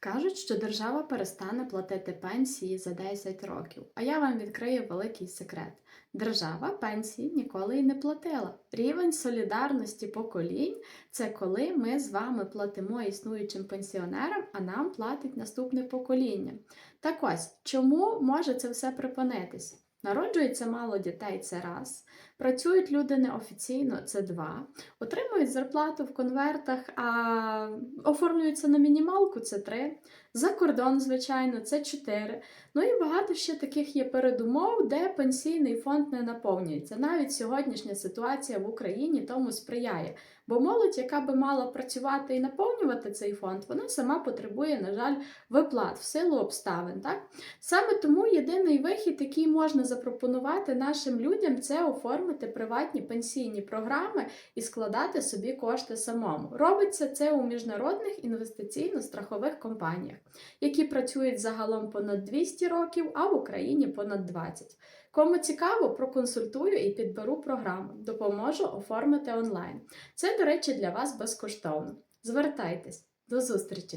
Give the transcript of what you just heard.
Кажуть, що держава перестане платити пенсії за 10 років. А я вам відкрию великий секрет. Держава пенсії ніколи й не платила. Рівень солідарності поколінь це коли ми з вами платимо існуючим пенсіонерам, а нам платить наступне покоління. Так ось, чому може це все припинитися? Народжується мало дітей це раз, працюють люди неофіційно це два, отримують зарплату в конвертах, а оформлюються на мінімалку це три, за кордон, звичайно, це чотири. Ну і багато ще таких є передумов, де пенсійний фонд не наповнюється. Навіть сьогоднішня ситуація в Україні тому сприяє. Бо молодь, яка би мала працювати і наповнювати цей фонд, вона сама потребує, на жаль, виплат в силу обставин. Так? Саме тому єдиний вихід, який можна запропонувати нашим людям, це оформити приватні пенсійні програми і складати собі кошти самому. Робиться це у міжнародних інвестиційно-страхових компаніях, які працюють загалом понад 200 років, а в Україні понад 20. Кому цікаво, проконсультую і підберу програму, допоможу оформити онлайн. Це, до речі, для вас безкоштовно. Звертайтесь, до зустрічі!